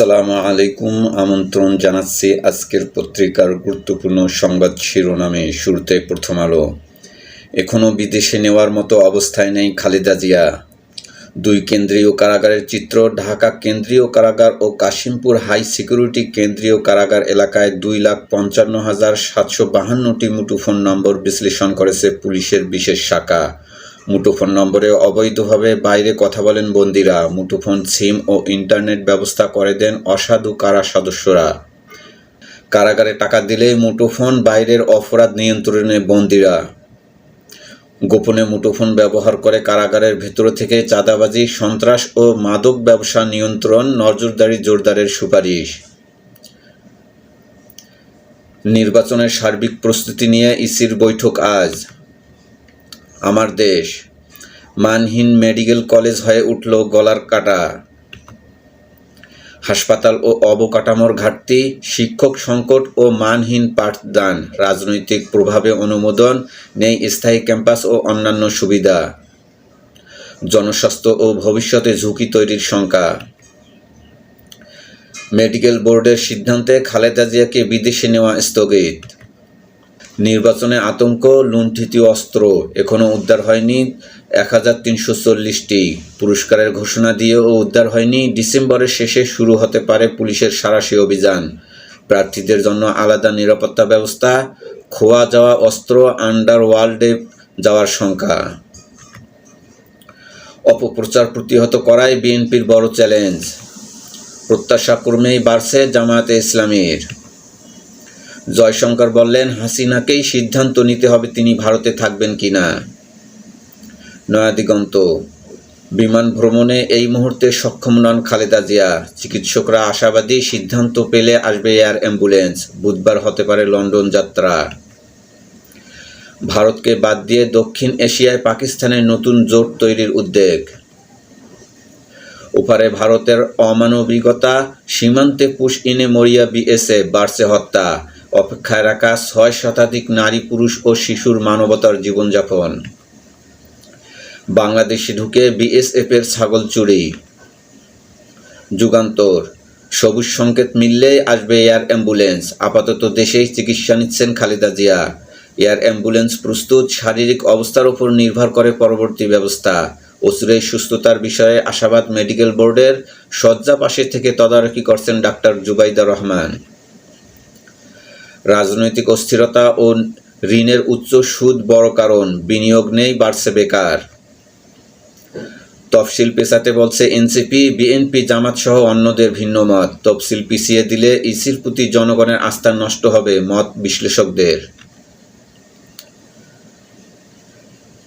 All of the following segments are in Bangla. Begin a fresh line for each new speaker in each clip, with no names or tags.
আসসালামু আলাইকুম। আমন্ত্রণ জানাচ্ছি আজকের পত্রিকার গুরুত্বপূর্ণ সংবাদ শিরোনামে। শুরুতে প্রথম আলো। এখনও বিদেশে নেওয়ার মতো অবস্থায় নেই খালেদা জিয়া। দুই কেন্দ্রীয় কারাগারের চিত্র, ঢাকা কেন্দ্রীয় কারাগার ও কাশিমপুর হাই সিকিউরিটি কেন্দ্রীয় কারাগার এলাকায় দুই লাখ পঞ্চান্ন হাজার সাতশো বাহান্নটি মুঠোফোন নম্বর বিশ্লেষণ করেছে পুলিশের বিশেষ শাখা। মুঠোফোন নম্বরে অবৈধভাবে বাইরে কথা বলেন বন্দিরা। মুঠোফোন সিম ও ইন্টারনেট ব্যবস্থা করে দেন অসাধু কারা সদস্যরা। কারাগারে টাকা দিলেই মুঠোফোন বাইরের অপরাধ নিয়ন্ত্রণে বন্দীরা। গোপনে মুঠোফোন ব্যবহার করে কারাগারের ভেতর থেকে চাঁদাবাজি, সন্ত্রাস ও মাদক ব্যবসা নিয়ন্ত্রণ নজরদারি জোরদারের সুপারিশ। নির্বাচনের সার্বিক প্রস্তুতি নিয়ে ইসির বৈঠক আজ। আমার দেশ। মানহীন মেডিকেল কলেজ হয়ে উঠল গলার কাটা। হাসপাতাল ও অবকাঠামোর ঘাটতি, শিক্ষক সংকট ও মানহীন পাঠদান, রাজনৈতিক প্রভাবে অনুমোদন, নেই স্থায়ী ক্যাম্পাস ও অন্যান্য সুবিধা। জনস্বাস্থ্য ও ভবিষ্যতে ঝুঁকি তৈরির শঙ্কা। মেডিকেল বোর্ডের সিদ্ধান্তে খালেদা জিয়াকে বিদেশে নেওয়া স্থগিত। নির্বাচনে আতঙ্ক, লুণ্ঠিত অস্ত্র এখনও উদ্ধার হয়নি। এক হাজার তিনশো চল্লিশটি পুরস্কারের ঘোষণা দিয়েও উদ্ধার হয়নি। ডিসেম্বরের শেষে শুরু হতে পারে পুলিশের সারাশি অভিযান। প্রার্থীদের জন্য আলাদা নিরাপত্তা ব্যবস্থা, খোয়া যাওয়া অস্ত্র, আন্ডারওয়ার্ল্ডে যাওয়ার সংখ্যা। অপপ্রচার প্রতিহত করাই বিএনপির বড় চ্যালেঞ্জ। প্রত্যাশা ক্রমেই বাড়ছে জামায়াতে ইসলামীর। জয়শঙ্কর বললেন, হাসিনাকেই সিদ্ধান্ত নিতে হবে তিনি ভারতে থাকবেন কি কিনা নয়াদিগন্ত বিমান ভ্রমণে এই মুহূর্তে সক্ষম নন খালেদা জিয়া। চিকিৎসকরা আশাবাদী সিদ্ধান্ত পেলে আসবে এয়ার অ্যাম্বুলেন্স। বুধবার হতে পারে লন্ডন যাত্রা। ভারতকে বাদ দিয়ে দক্ষিণ এশিয়ায় পাকিস্তানের নতুন জোট তৈরির উদ্বেগ ওপারে ভারতের অমানবিকতা, সীমান্তে পুশ ইনে মরিয়া বিএসএফ বাড়ছে হত্যা। অপেক্ষায় রাখা ছয় শতাধিক নারী, পুরুষ ও শিশুর মানবতার জীবনযাপন। বাংলাদেশে ঢুকে বিএসএফের ছাগল চুরি। যুগান্তর। সবুজ সংকেত মিললেই আসবে এয়ার অ্যাম্বুলেন্স। আপাতত দেশেই চিকিৎসা নিচ্ছেন খালেদা জিয়া। এয়ার অ্যাম্বুলেন্স প্রস্তুত, শারীরিক অবস্থার উপর নির্ভর করে পরবর্তী ব্যবস্থা। অসুরের সুস্থতার বিষয়ে আশাবাদ মেডিকেল বোর্ডের শয্যা পাশে থেকে তদারকি করছেন ডাক্তার জুবাইদা রহমান। রাজনৈতিক অস্থিরতা ও ঋণের উচ্চ সুদ বড় কারণ, বিনিয়োগ নেই, বাড়ছে বেকার। তফসিল পেছাতে বলছে এনসিপি, বিএনপি জামাত সহ অন্যদের ভিন্ন মত। তফসিল পিছিয়ে দিলে ইসির প্রতি জনগণের আস্থা নষ্ট হবে, মত বিশ্লেষকদের।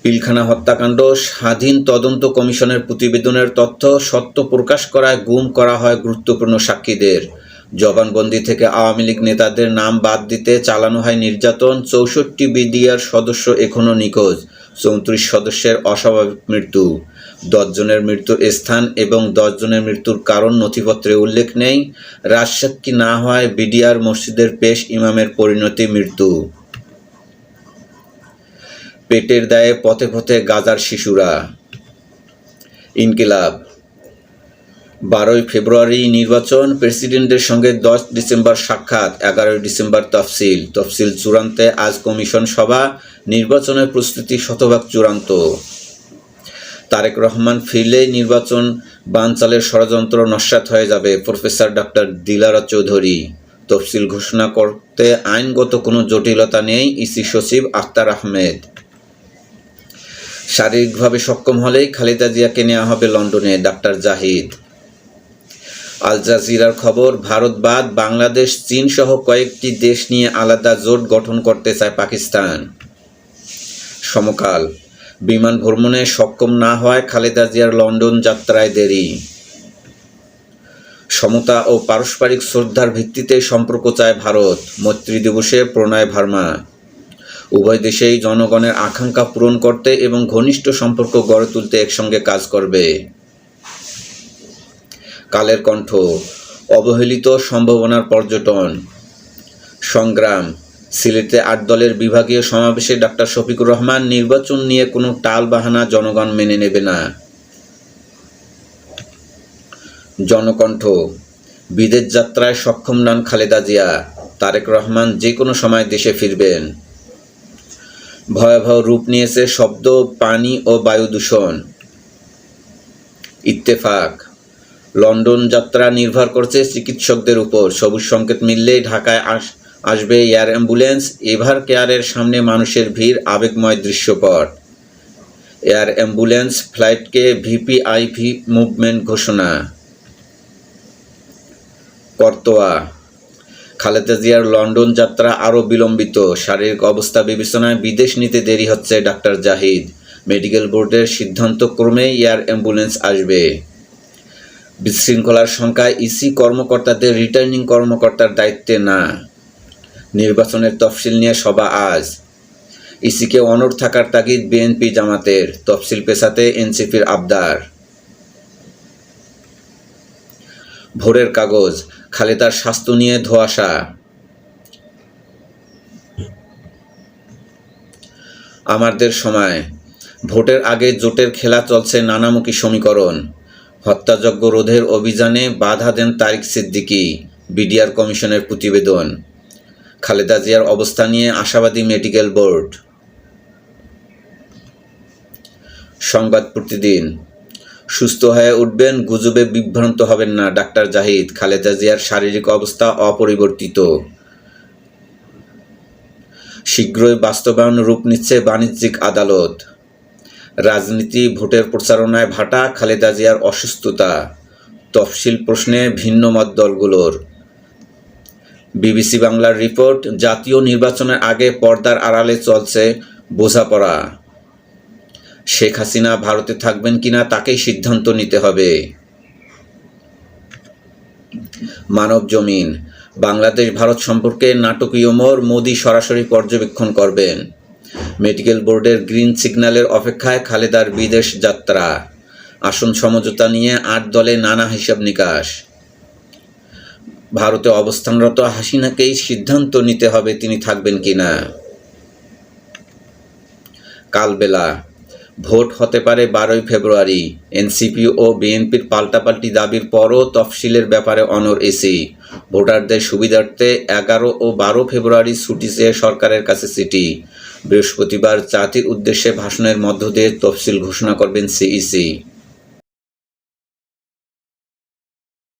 পিলখানা হত্যাকাণ্ড, স্বাধীন তদন্ত কমিশনের প্রতিবেদনের তথ্য সত্য প্রকাশ করায় গুম করা হয় গুরুত্বপূর্ণ সাক্ষীদের। জবানবন্দি থেকে আওয়ামী লীগ নেতাদের নাম বাদ দিতে চালানো হয় নির্যাতন, চৌষট্টি বিডিআর সদস্য এখনও নিখোঁজ, চৌত্রিশ সদস্যের অস্বাভাবিক মৃত্যু। দশজনের মৃত্যুর স্থান এবং দশজনের মৃত্যুর কারণ নথিপত্রে উল্লেখ নেই। রাজসাক্ষী না হওয়ায় বিডিআর মসজিদের পেশ ইমামের পরিণতি মৃত্যু। পেটের দায়ে পথে পথে গাজার শিশুরা। ইনকিলাব বারোই ফেব্রুয়ারি নির্বাচন, প্রেসিডেন্টের সঙ্গে দশ ডিসেম্বর সাক্ষাৎ, এগারোই ডিসেম্বর তফসিল। তফসিল চূড়ান্তে আজ কমিশন সভা, নির্বাচনের প্রস্তুতি শতভাগ চূড়ান্ত। তারেক রহমান ফিরলেই নির্বাচন বানচালের ষড়যন্ত্র নস্যাৎ হয়ে যাবে, প্রফেসর ডক্টর দিলারা চৌধুরী। তফসিল ঘোষণা করতে আইনগত কোনো জটিলতা নেই, ইসি সচিব আখতার আহমেদ। শারীরিকভাবে সক্ষম হলেই খালেদা জিয়াকে নেওয়া হবে লন্ডনে, ডাক্তার জাহিদ। আল জাজিরার খবর, ভারত বাদ বাংলাদেশ, চীন সহ কয়েকটি দেশ নিয়ে আলাদা জোট গঠন করতে চায় পাকিস্তান। সমকাল, বিমান ভ্রমণে সক্ষম না হওয়ায় খালেদা জিয়ার লন্ডন যাত্রায় দেরি। সমতা ও পারস্পরিক শ্রদ্ধার ভিত্তিতে সম্পর্ক চায় ভারত। মৈত্রী দিবসে প্রণয় ভার্মা। উভয় দেশেই জনগণের আকাঙ্ক্ষা পূরণ করতে এবং ঘনিষ্ঠ সম্পর্ক গড়ে তুলতে একসঙ্গে কাজ করবে। কালের কণ্ঠ, অবহেলিত সম্ভাবনার পর্যটন, সংগ্রাম, সিলেটে আট দলের বিভাগীয় সমাবেশে ডাক্তার শফিকুর রহমান নির্বাচন নিয়ে কোনো টাল বাহানা জনগণ মেনে নেবে না। জনকণ্ঠ, বিদেশ যাত্রায় সক্ষম নন খালেদা জিয়া, তারেক রহমান যে কোনো সময় দেশে ফিরবেন। ভয়াবহ রূপ নিয়েছে শব্দ, পানি ও বায়ু দূষণ। ইত্তেফাক লন্ডন যাত্রা নির্ভর করছে চিকিৎসকদের উপর। সবুজ সংকেত মিললেই ঢাকায় আস আসবে এয়ার অ্যাম্বুলেন্স। এভার কেয়ারের সামনে মানুষের ভিড়, আবেগময় দৃশ্যপট। এয়ার অ্যাম্বুলেন্স ফ্লাইটকে ভিপিআইভি মুভমেন্ট ঘোষণা। করতোয়া। খালেদা জিয়ার লন্ডন যাত্রা আরও বিলম্বিত। শারীরিক অবস্থা বিবেচনায় বিদেশ নিতে দেরি হচ্ছে ডাক্তার জাহিদ। মেডিকেল বোর্ডের সিদ্ধান্ত ক্রমে এয়ার অ্যাম্বুলেন্স আসবে। বিশৃঙ্খলার সংখ্যায় ইসি কর্মকর্তাদের রিটার্নিং কর্মকর্তার দায়িত্বে না। নির্বাচনের তফসিল নিয়ে সভা আজ। ইসিকে অনড় থাকার তাগিদ বিএনপি জামাতের, তফসিল পেশাতে এনসিপির আবদার। ভোরের কাগজ, খালেদার স্বাস্থ্য নিয়ে ধোয়াশা। আমাদের সময়, ভোটের আগে জোটের খেলা চলছে নানামুখী সমীকরণ। হত্যাযজ্ঞ রোধের অভিযানে বাধা দেন তারিক সিদ্দিকী, বিডিআর কমিশনের প্রতিবেদন। খালেদা জিয়ার অবস্থা নিয়ে আশাবাদী মেডিকেল বোর্ড। সংবাদ প্রতিদিন। সুস্থ হয়ে উঠবেন, গুজবে বিভ্রান্ত হবেন না ডাক্তার জাহিদ। খালেদা জিয়ার শারীরিক অবস্থা অপরিবর্তিত। শীঘ্রই বাস্তবায়ন রূপ নিচ্ছে বাণিজ্যিক আদালত। রাজনীতি, ভোটের প্রচারণায় ভাটা, খালেদা জিয়ার অসুস্থতা। তফসিল প্রশ্নে ভিন্ন মত দলগুলোর। বিবিসি বাংলার রিপোর্ট, জাতীয় নির্বাচনের আগে পর্দার আড়ালে চলছে বোঝাপড়া। শেখ হাসিনা ভারতে থাকবেন কিনা তাকেই সিদ্ধান্ত নিতে হবে। মানব জমিন বাংলাদেশ ভারত সম্পর্কে নাটকীয় মোর মোদি সরাসরি পর্যবেক্ষণ করবেন। মেডিকেল বোর্ডের গ্রিন সিগন্যালের অপেক্ষায় খালেদার বিদেশ যাত্রা। আসন সমঝোতা নিয়ে আট দলে নানা হিসাব নিকাশ। ভারতে অবস্থানরত হাসিনাকেই সিদ্ধান্ত নিতে হবে তিনি থাকবেন কিনা। কালবেলা, ভোট হতে পারে বারোই ফেব্রুয়ারি। এনসিপি ও বিএনপির পাল্টাপাল্টি দাবির পরও তফসিলের ব্যাপারে অনর এসি। ভোটারদের সুবিধার্থে এগারো ও বারো ফেব্রুয়ারি ছুটি চেয়ে সরকারের কাছে চিঠি বৃহস্পতিবার জাতির উদ্দেশ্যে ভাষণের মধ্য দিয়ে তফসিল ঘোষণা করবেন সিইসি।